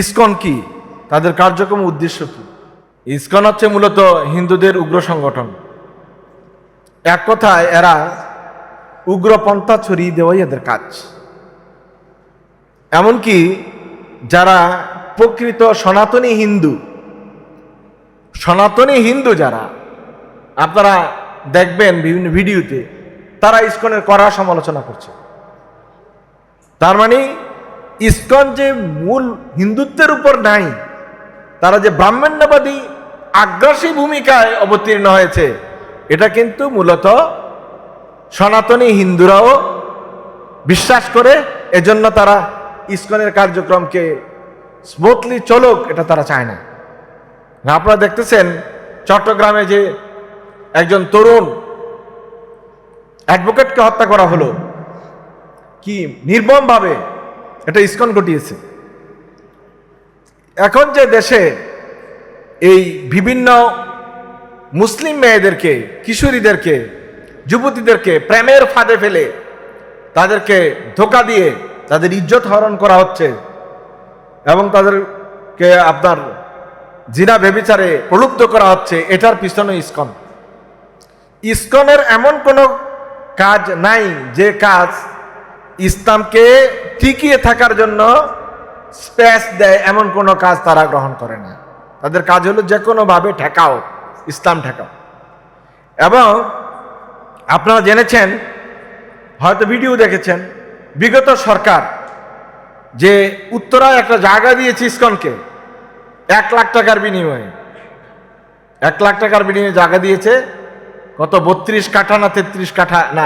ISKCON কি? তাদের কার্যক্রম উদ্দেশ্য কি? ইসকন হচ্ছে মূলত হিন্দুদের উগ্র সংগঠন। এক কথায়, এরা উগ্রপন্থা ছড়িয়ে দেওয়াই এদের কাজ। এমনকি যারা প্রকৃত সনাতনী হিন্দু সনাতনী হিন্দু যারা, আপনারা দেখবেন বিভিন্ন ভিডিওতে, তারা ইসকনের কড়া সমালোচনা করছে। তার মানে ইসকন যে মূল হিন্দুত্বের উপর নাই, তারা যে ব্রাহ্মণ্যবাদী আগ্রাসী ভূমিকায় অবতীর্ণ হয়েছে, এটা কিন্তু মূলত সনাতনী হিন্দুরাও বিশ্বাস করে, এজন্য তারা ইস্কনের কার্যক্রমকে স্মুথলি চলুক, এটা তারা চায় না। আপনারা দেখতেছেন, চট্টগ্রামে যে একজন তরুণ অ্যাডভোকেটকে হত্যা করা হলো, কি নির্মমভাবে এটা ইস্কন ঘটিয়েছে। এখন যে দেশে এই বিভিন্ন মুসলিম মেয়েদেরকে, কিশোরীদেরকে, যুবতীদেরকে প্রেমের ফাঁদে ফেলে তাদেরকে ধোকা দিয়ে তাদের ইজ্জত হরণ করা হচ্ছে এবং তাদেরকে আপনার জিনা বেবিচারে প্রলুব্ধ করা হচ্ছে, এটার পিছনে ইস্কন। ইস্কনের এমন কোনো কাজ নাই, যে কাজ ইসলামকে টিকিয়ে থাকার জন্য স্পেস দেয় এমন কোনো কাজ তারা গ্রহণ করে না। তাদের কাজ হলো যে কোনোভাবে ঠেকাও, ইসলাম ঠেকাও। এবং আপনারা জেনেছেন, হয়তো ভিডিও দেখেছেন, বিগত সরকার যে উত্তরায় একটা জায়গা দিয়েছে ইসকনকে, এক লাখ টাকার বিনিময়ে। এক লাখ টাকার বিনিময়ে জায়গা দিয়েছে, কত বত্রিশ কাঠা না তেত্রিশ কাঠা, না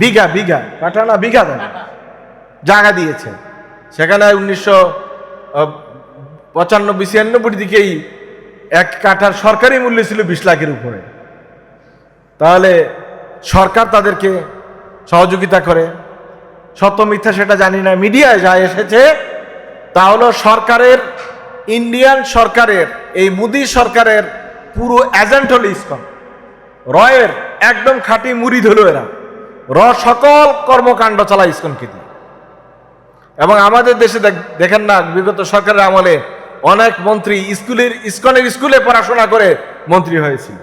বিঘা বিঘা কাঠা না, বিঘা দেয় জায়গা দিয়েছে সেখানে উনিশশো পঁচানব্বই, ছিয়ানব্বই দিকেই এক কাঠার সরকারি মূল্য ছিল বিশ লাখের উপরে। তাহলে সরকার তাদেরকে সহযোগিতা করে। সত্য মিথ্যা সেটা জানি না, মিডিয়ায় যা এসেছে, তা হলো সরকারের, ইন্ডিয়ান সরকারের, এই মোদী সরকারের পুরো এজেন্ট হলো ইসকন। রয়ের একদম খাঁটি মুড়ি ধরো এরা। র সকল কর্মকাণ্ড চালায় ইসকনকে দিয়ে এবং আমাদের দেশে দেখ- দেখেন না, বিগত সরকারের আমলে অনেক মন্ত্রী স্কুলের ইস্কনের স্কুলে পড়াশোনা করে মন্ত্রী হয়েছিল।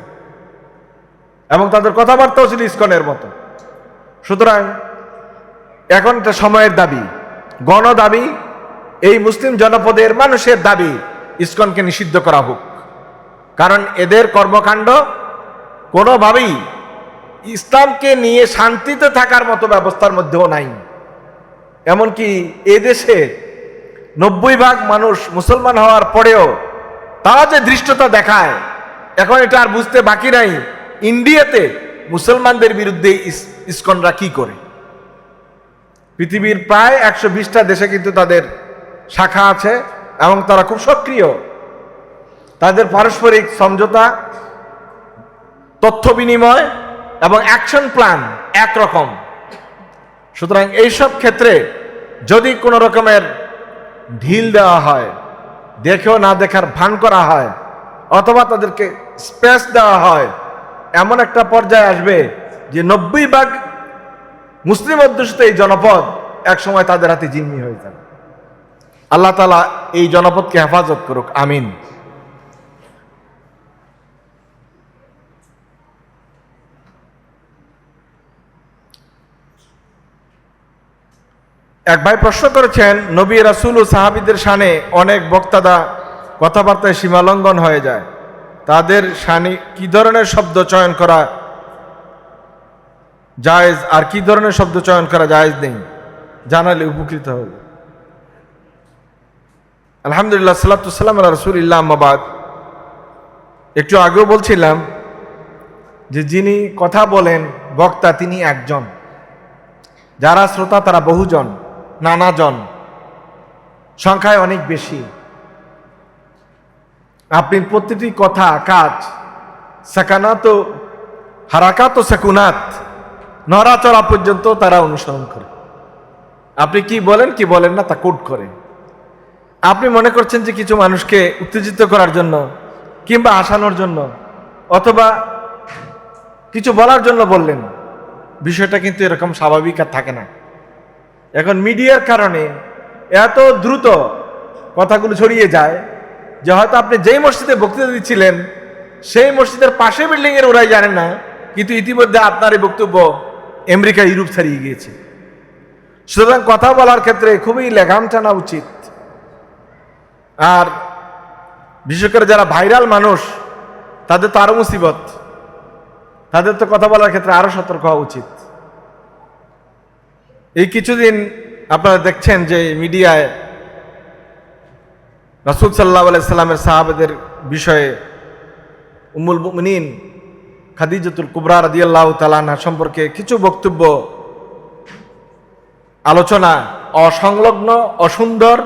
এবং তাদের কথাবার্তাও ছিল ইস্কনের মতো। সুতরাং এখন এটা সময়ের দাবি গণ দাবি এই মুসলিম জনপদের মানুষের দাবি ইস্কনকে নিষিদ্ধ করা হোক। কারণ এদের কর্মকাণ্ড কোনোভাবেই ইসলামকে নিয়ে শান্তিতে থাকার মতো ব্যবস্থার মধ্যেও নাই। এমনকি এদেশে নব্বই ভাগ মানুষ মুসলমান হওয়ার পরেও তারা যে দৃষ্টতা দেখায়, এখন এটা আর বুঝতে বাকি নাই, ইন্ডিয়াতে মুসলমানদের বিরুদ্ধে ইস্কনরা কি করে? পৃথিবীর প্রায় একশো বিশটা দেশে কিন্তু তাদের শাখা আছে এবং তারা খুব সক্রিয়। তাদের পারস্পরিক সমঝোতা, তথ্য বিনিময় এবং অ্যাকশন প্ল্যান একরকম। সুতরাং এইসব ক্ষেত্রে যদি কোনো রকমের ঢিল দেওয়া হয়, দেখেও না দেখার ভান করা হয়, অথবা তাদেরকে স্পেস দেওয়া হয়, এমন একটা পর্যায়ে আসবে যে নব্বই ভাগ মুসলিম অধ্যুষিত এই জনপদ এক সময় তাদের হাতে জিম্মি হয়ে যাবে। আল্লাহ তালা এই জনপদকে হেফাজত করুক, আমিন। এক ভাই প্রশ্ন করেছেন, নবী রাসুল ও সাহাবিদের শানে অনেক বক্তাদা কথাবার্তায় সীমালঙ্ঘন হয়ে যায়। তাদের শানে কি ধরনের শব্দ চয়ন করা জায়েজ আর কি ধরনের শব্দ চয়ন করা জায়েজ নেই? জানালে উপকৃত হবে। আলহামদুলিল্লাহ সাল্লাতুসাল্লাম রসুল ইল্লাহ আহমাবাদ একটু আগেও বলছিলাম যে যিনি কথা বলেন, বক্তা তিনি একজন। যারা শ্রোতা তারা বহুজন। নানাজন। সংখ্যায় অনেক বেশি। আপনি প্রতিটি কথা, কাজ, সাকানাত হারাকাত সাকুনাত, নড়াচড়া পর্যন্ত তারা অনুসরণ করে। আপনি কি বলেন কি বলেন না তা কোট করে। আপনি মনে করছেন যে কিছু মানুষকে উত্তেজিত করার জন্য কিংবা হাসানোর জন্য অথবা কিছু বলার জন্য বললেন। বিষয়টা কিন্তু এরকম স্বাভাবিক আর থাকে না। এখন মিডিয়ার কারণে এত দ্রুত কথাগুলো ছড়িয়ে যায় যে হয়তো আপনি যেই মসজিদে বক্তৃতা দিচ্ছিলেন, সেই মসজিদের পাশে বিল্ডিং এর ওরাই জানেন না, কিন্তু ইতিমধ্যে আপনার এই বক্তব্য আমেরিকা, ইউরোপ ছাড়িয়ে গিয়েছে। সুতরাং কথা বলার ক্ষেত্রে খুবই লেগাম টানা উচিত। আর বিশেষ করে যারা ভাইরাল মানুষ, তাদের তো আরও মুসিবত, তাদের তো কথা বলার ক্ষেত্রে আরও সতর্ক হওয়া উচিত। এই কিছুদিন আপনারা দেখছেন যে মিডিয়ায় রাসুল সাল্লাহ আলাইসাল্লামের সাহাবেদের বিষয়ে উম্মুল মুমিনিন খাদিজাতুল কুবরা রাদিয়াল্লাহু তালানা সম্পর্কে কিছু বক্তব্য, আলোচনা অসংলগ্ন, অসুন্দর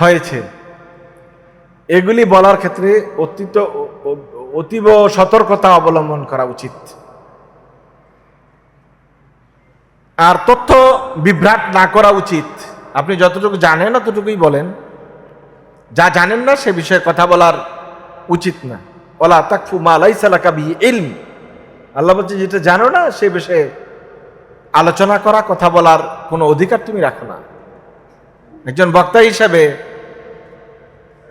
হয়েছে। এগুলি বলার ক্ষেত্রে অতীত, অতীব সতর্কতা অবলম্বন করা উচিত। আর তথ্য বিভ্রাট না করা উচিত। আপনি যতটুকু জানেন, অতটুকুই বলেন। যা জানেন না, সে বিষয়ে কথা বলার উচিত না। ওলা তাকফু মালাই সালাকা বি ইলম। আল্লাহ বলছে, যেটা জানো না, সে বিষয়ে আলোচনা করা, কথা বলার কোনো অধিকার তুমি রাখো না। একজন বক্তা হিসাবে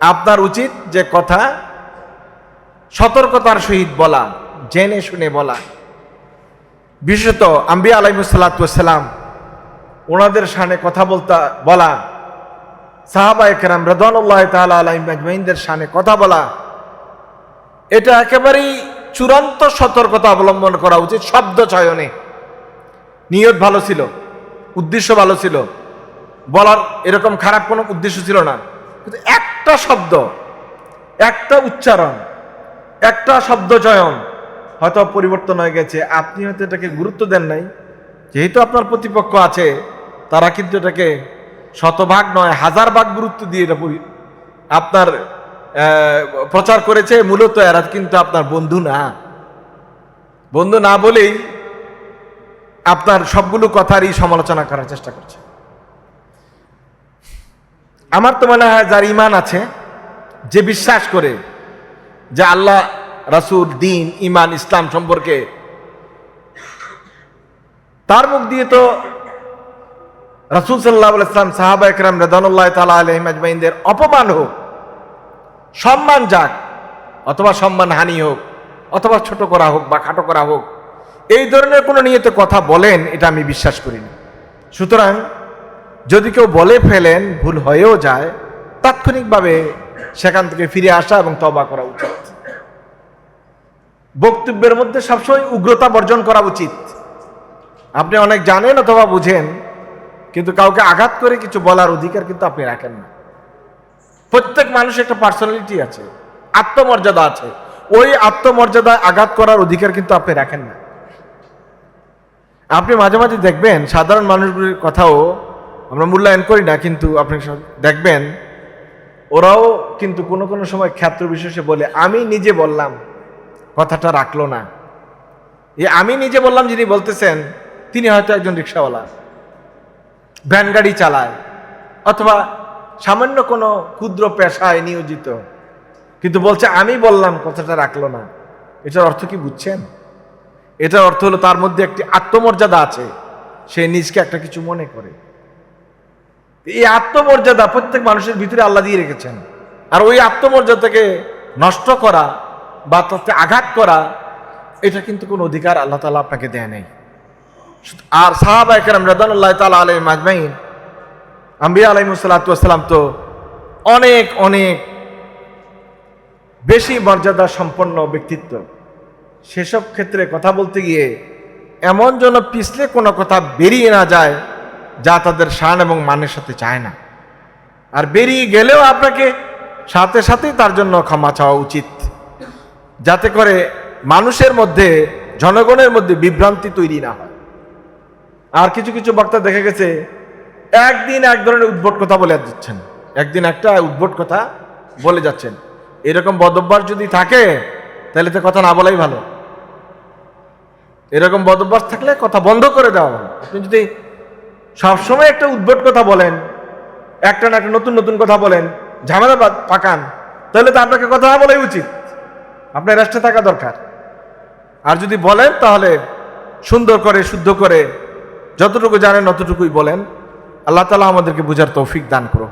আপনার উচিত যে কথা সতর্কতার সহিত বলা, জেনে শুনে বলা। বিশেষত আম্বিয়া আলাইমুসাল্লাতাম ওনাদের সানে কথা বলতে, বলা সাহাবা একরাম রদানুল্লাহ তালা আলাইমাইনদের সামনে কথা বলা, এটা একেবারেই চূড়ান্ত সতর্কতা অবলম্বন করা উচিত শব্দ চয়নে। নিয়ত ভালো ছিল, উদ্দেশ্য ভালো ছিল, বলার এরকম খারাপ কোনো উদ্দেশ্য ছিল না। কিন্তু একটা শব্দ, একটা উচ্চারণ, একটা শব্দ চয়ন হয়তো পরিবর্তন হয়ে গেছে। আপনি হয়তো এটাকে গুরুত্ব দেন নাই। যেহেতু আপনার প্রতিপক্ষ আছে, তারা কিন্তু এটাকে শতভাগ নয়, হাজার ভাগ গুরুত্ব দিয়ে এটা আপনার প্রচার করেছে। মূলত এরা কিন্তু আপনার বন্ধু না। বন্ধু না বলেই আপনার সবগুলো কথারই সমালোচনা করার চেষ্টা করছে। আমার তো মনে হয় যার ইমান আছে, যে বিশ্বাস করে যে আল্লাহ রাসূল, দিন ইমান ইসলাম সম্পর্কে। তার মুখ দিয়ে তো রাসূল সাল্লাহ ইসলাম সাহাবা একরাম রেদানুল্লাহ তালা আলহিম আজমাইনদের অপমান হোক, সম্মান যাক, অথবা সম্মান হানি হোক, অথবা ছোট করা হোক বা খাটো করা হোক, এই ধরনের কোনো নিয়ত কথা বলেন, এটা আমি বিশ্বাস করি না। সুতরাং যদি কেউ বলে ফেলেন, ভুল হয়েও যায়, তাৎক্ষণিকভাবে সেখান থেকে ফিরে আসা এবং তবা করা উচিত। বক্তব্যের মধ্যে সবসময় উগ্রতা বর্জন করা উচিত। আপনি অনেক জানেন অথবা বুঝেন, কিন্তু কাউকে আঘাত করে কিছু বলার অধিকার কিন্তু আপনি রাখেন না। প্রত্যেক মানুষের একটা পার্সোনালিটি আছে, আত্মমর্যাদা আছে। ওই আত্মমর্যাদায় আঘাত করার অধিকার কিন্তু আপনি রাখেন না। আপনি মাঝে মাঝে দেখবেন, সাধারণ মানুষগুলির কথাও আমরা মূল্যায়ন করি না, কিন্তু আপনি দেখবেন, ওরাও কিন্তু কোনো কোনো সময় ক্ষেত্র বিশেষে বলে, আমি নিজে বললাম। কথাটা রাখল না। এই আমি নিজে বললাম, যিনি বলতেছেন, তিনি হয়তো একজন রিক্সাওয়ালা। ভ্যান গাড়ি চালায়, অথবা সামান্য কোনো ক্ষুদ্র পেশায় নিয়োজিত। কিন্তু বলছে, আমি বললাম, কথাটা রাখল না। এটার অর্থ কি বুঝছেন? এটার অর্থ হলো, তার মধ্যে একটি আত্মমর্যাদা আছে। সে নিজকে একটা কিছু মনে করে। এই আত্মমর্যাদা প্রত্যেক মানুষের ভিতরে আল্লাহ দিয়ে রেখেছেন। আর ওই আত্মমর্যাদাকে নষ্ট করা বা তাতে আঘাত করা, এটা কিন্তু কোনো অধিকার আল্লাহ তালা আপনাকে দেয় নাই। আর সাহাবা একরাম রাদানুল্লাহ তালা আলাই মাজমাইন আম্বিয়া আলাইমুসাল্লাতাম তো অনেক অনেক বেশি মর্যাদা সম্পন্ন ব্যক্তিত্ব। সেসব ক্ষেত্রে কথা বলতে গিয়ে এমন যেন পিছলে কোনো কথা বেরিয়ে না যায় যা তাদের শান এবং মানের সাথে চায় না। আর বেরিয়ে গেলেও আপনাকে সাথে সাথেই তার জন্য ক্ষমা চাওয়া উচিত। যাতে করে মানুষের মধ্যে, জনগণের মধ্যে বিভ্রান্তি তৈরি না হয়। আর কিছু কিছু বক্তা দেখা গেছে, একদিন এক ধরনের উদ্ভট কথা বলে যাচ্ছেন। একদিন একটা উদ্ভট কথা বলে যাচ্ছেন। এরকম বদভ্যাস যদি থাকে, তাহলে তো কথা না বলাই ভালো। এরকম বদভ্যাস থাকলে কথা বন্ধ করে দেওয়া ভালো। আপনি যদি সবসময় একটা উদ্ভট কথা বলেন, একটা না একটা নতুন নতুন কথা বলেন, ঝামেলা পাকান, তাহলে তো আপনাকে কথা বলাই উচিত। আপনার রাষ্ট্রে থাকা দরকার। আর যদি বলেন, তাহলে সুন্দর করে, শুদ্ধ করে, যতটুকু জানেন, অতটুকুই বলেন। আল্লাহ তালা আমাদেরকে বোঝার তৌফিক দান করো